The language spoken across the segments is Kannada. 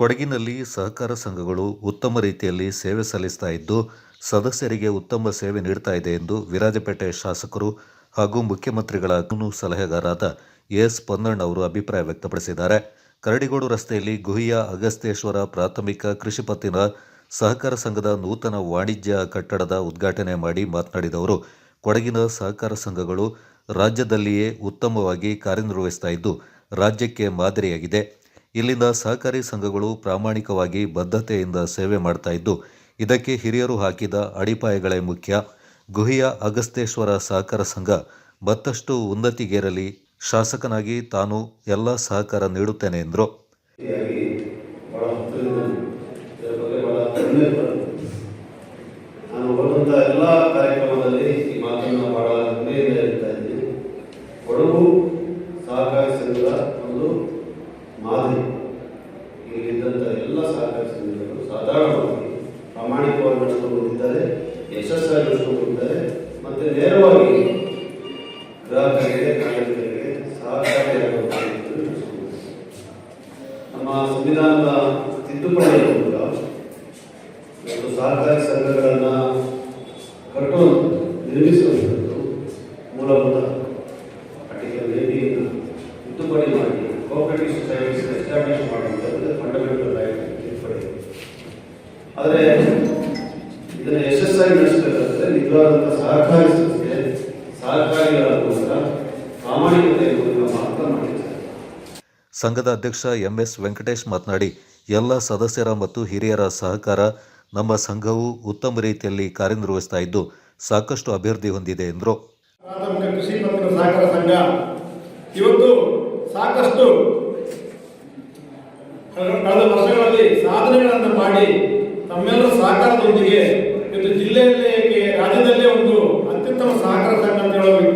ಕೊಡಗಿನಲ್ಲಿ ಸಹಕಾರ ಸಂಘಗಳು ಉತ್ತಮ ರೀತಿಯಲ್ಲಿ ಸೇವೆ ಸಲ್ಲಿಸ್ತಾ ಇದ್ದು, ಸದಸ್ಯರಿಗೆ ಉತ್ತಮ ಸೇವೆ ನೀಡ್ತಾ ಇದೆ ಎಂದು ವಿರಾಜಪೇಟೆ ಶಾಸಕರು ಹಾಗೂ ಮುಖ್ಯಮಂತ್ರಿಗಳ ಸಲಹೆಗಾರರಾದ ಎಸ್. ಪೊನ್ನಣ್ಣ ಅವರು ಅಭಿಪ್ರಾಯ ವ್ಯಕ್ತಪಡಿಸಿದ್ದಾರೆ. ಕರಡಿಗೋಡು ರಸ್ತೆಯಲ್ಲಿ ಗುಹಿಯ ಅಗಸ್ತೇಶ್ವರ ಪ್ರಾಥಮಿಕ ಕೃಷಿ ಪತ್ತಿನ ಸಹಕಾರ ಸಂಘದ ನೂತನ ವಾಣಿಜ್ಯ ಕಟ್ಟಡದ ಉದ್ಘಾಟನೆ ಮಾಡಿ ಮಾತನಾಡಿದ ಅವರು, ಕೊಡಗಿನ ಸಹಕಾರ ಸಂಘಗಳು ರಾಜ್ಯದಲ್ಲಿಯೇ ಉತ್ತಮವಾಗಿ ಕಾರ್ಯನಿರ್ವಹಿಸ್ತಾ ಇದ್ದು, ರಾಜ್ಯಕ್ಕೆ ಮಾದರಿಯಾಗಿದೆ. ಇಲ್ಲಿನ ಸಹಕಾರಿ ಸಂಘಗಳು ಪ್ರಾಮಾಣಿಕವಾಗಿ ಬದ್ಧತೆಯಿಂದ ಸೇವೆ ಮಾಡ್ತಾ ಇದ್ದು, ಇದಕ್ಕೆ ಹಿರಿಯರು ಹಾಕಿದ ಅಡಿಪಾಯಗಳೇ ಮುಖ್ಯ. ಗುಹಿಯ ಅಗಸ್ತೇಶ್ವರ ಸಹಕಾರ ಸಂಘ ಮತ್ತಷ್ಟು ಉನ್ನತಿಗೇರಲಿ, ಶಾಸಕನಾಗಿ ತಾನು ಎಲ್ಲ ಸಹಕಾರ ನೀಡುತ್ತೇನೆ ಎಂದರು. ಸಹಕಾರಿ ಸಂಘದ ಒಂದು ಮಾದರಿ ಇಲ್ಲಿದ್ದಂಥ ಎಲ್ಲ ಸಹಕಾರಿ ಸಂಘಗಳು ಸಾಧಾರಣವಾಗಿ ಪ್ರಾಮಾಣಿಕವಾಗಿ ನಡೆಸಿಕೊಂಡಿದ್ದಾರೆ ಯಶಸ್ಸಾಗಿ ನಡೆಸಿಕೊಂಡಿದ್ದಾರೆ ಮತ್ತು ನೇರವಾಗಿ ಗ್ರಾಹಕರಿಗೆ ನಾಗರಿಕರಿಗೆ ಸಹಕಾರಿಯಾಗುವಂಥ. ನಮ್ಮ ಸಂವಿಧಾನದ ತಿದ್ದುಪಡಿಯ ಮೂಲಕ ಮತ್ತು ಸಹಕಾರಿ ಸಂಘಗಳನ್ನು ಕಟ್ಟುವಂಥದ್ದು ನಿರ್ಮಿಸುವಂಥದ್ದು ಮೂಲಭೂತ ಆರ್ಟಿಕಲ್ ಏಟಿಯನ್ನು ತಿದ್ದುಪಡಿ ಮಾಡಿ ಕೋಆಪರೇಟಿವ್ ಸೊಸೈಟೀಸ್ ಎಸ್ಟಾಬ್ಲಿಷ್ ಮಾಡುವಂಥದ್ದು ಫಂಡಮೆಂಟಲ್ ರೈಟ್ ತಿದ್ದುಪಡಿ ಆದರೆ ಇದನ್ನು ಯಶಸ್ಸಾಗಿ ನಡೆಸಬೇಕಾದ್ರೆ ನಿಜವಾದಂಥ ಸಹಕಾರಿ ಸಂಸ್ಥೆ ಸಹಕಾರಿಗಳ ಮೂಲಕ ಪ್ರಾಮಾಣಿಕತೆ ಮಾತ್ರ ಮಾಡಿದ್ದಾರೆ. ಸಂಘದ ಅಧ್ಯಕ್ಷ ಎಂಎಸ್ ವೆಂಕಟೇಶ್ ಮಾತನಾಡಿ ಎಲ್ಲ ಸದಸ್ಯರ ಮತ್ತು ಹಿರಿಯರ ಸಹಕಾರ ನಮ್ಮ ಸಂಘವು ಉತ್ತಮ ರೀತಿಯಲ್ಲಿ ಕಾರ್ಯನಿರ್ವಹಿಸ್ತಾ ಇದ್ದು ಸಾಕಷ್ಟು ಅಭಿವೃದ್ಧಿ ಹೊಂದಿದೆ ಎಂದರು. ಪ್ರಾಥಮಿಕ ಕೃಷಿ ಸಹಕಾರ ಸಂಘ. ಇವತ್ತು ಸಾಕಷ್ಟು ಕಳೆದ ವರ್ಷಗಳಲ್ಲಿ ಸಾಧನೆಗಳನ್ನು ಮಾಡಿ ತಮ್ಮೆಲ್ಲರೂ ಸಹಕಾರದೊಂದಿಗೆ ಇವತ್ತು ಜಿಲ್ಲೆಯಲ್ಲಿ ರಾಜ್ಯದಲ್ಲೇ ಒಂದು ಅತ್ಯುತ್ತಮ ಸಹಕಾರ ಸಂಘ ಅಂತ ಹೇಳಿ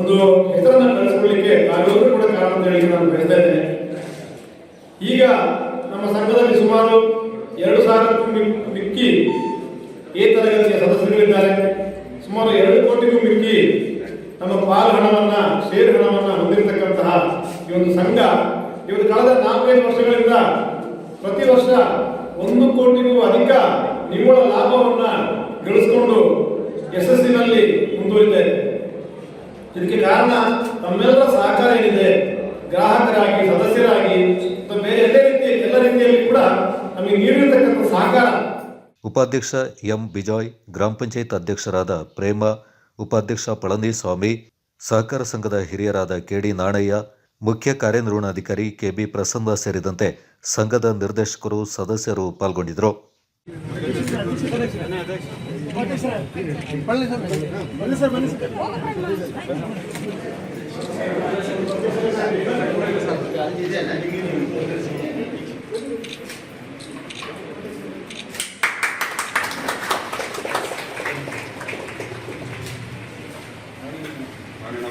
ಒಂದು ಹೆಸರನ್ನು ಬೆಳೆಸ್ಕೊಳ್ಳಿಕ್ಕೆ ನಾವೆಲ್ಲರೂ ಕೂಡ ಕಾರಣ ಅಂತ ಹೇಳಿ ನಾನು ಬಯಸ್ತಾ ಇದ್ದೇನೆ. ಈಗ ನಮ್ಮ ಸಂಘದಲ್ಲಿ ಸುಮಾರು ಎರಡು ಸಾವಿರಕ್ಕೂ ಮಿಕ್ಕಿ ಎ ತರಗತಿಯ ಸದಸ್ಯರುಗಳಿದ್ದಾರೆ. ಸುಮಾರು ಎರಡು ಕೋಟಿಗೂ ಮಿಕ್ಕಿ ನಮ್ಮ ಪಾಲ್ ಹಣವನ್ನ, ಶೇರ್ ಹಣವನ್ನ ಹೊಂದಿರತಕ್ಕಂತಹ ಈ ಒಂದು ಸಂಘ ಇವರು ಕಳೆದ ನಾಲ್ಕೈದು ವರ್ಷಗಳಿಂದ ಪ್ರತಿ ವರ್ಷ ಒಂದು ಕೋಟಿಗೂ ಅಧಿಕ ನಿವ್ವಳ ಲಾಭವನ್ನ ಗಳಿಸಿಕೊಂಡು ಯಶಸ್ಸಿನಲ್ಲಿ ಮುಂದುವರಿದೆ ಇದೆ. ಇದಕ್ಕೆ ಕಾರಣ ತಮ್ಮೆಲ್ಲರ ಸಹಕಾರ ಏನಿದೆ, ಗ್ರಾಹಕರಾಗಿ, ಸದಸ್ಯರಾಗಿ ಬೇರೆ ಎಲ್ಲ ರೀತಿ, ಎಲ್ಲ ರೀತಿಯಲ್ಲಿ ಕೂಡ ನಮಗೆ ನೀಡಿರತಕ್ಕಂಥ ಸಹಕಾರ. ಉಪಾಧ್ಯಕ್ಷ ಎಂ. ಬಿಜಾಯ್, ಗ್ರಾಮ ಪಂಚಾಯತ್ ಅಧ್ಯಕ್ಷರಾದ ಪ್ರೇಮ ಉಪಾಧ್ಯಕ್ಷ ಪಳನಿಸ್ವಾಮಿ, ಸಹಕಾರ ಸಂಘದ ಹಿರಿಯರಾದ ಕೆಡಿ ನಾಣಯ್ಯ, ಮುಖ್ಯ ಕಾರ್ಯನಿರ್ವಹಣಾಧಿಕಾರಿ ಕೆಬಿ ಪ್ರಸನ್ನ ಸೇರಿದಂತೆ ಸಂಘದ ನಿರ್ದೇಶಕರು, ಸದಸ್ಯರು ಪಾಲ್ಗೊಂಡಿದ್ದರು.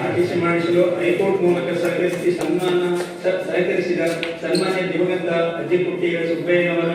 ಆದೇಶ ಮಾಡಿಸಲು ಹೈಕೋರ್ಟ್ ಮೂಲಕ ಸಹಕರಿಸಿ ಸನ್ಮಾನ ಸಹಕರಿಸಿದ ಸನ್ಮಾನ್ಯ ದಿವಂಗತ ಅಜ್ಜಿಪುಟ್ಟಿಯ ಸುಬ್ಬಯ್ಯನವರ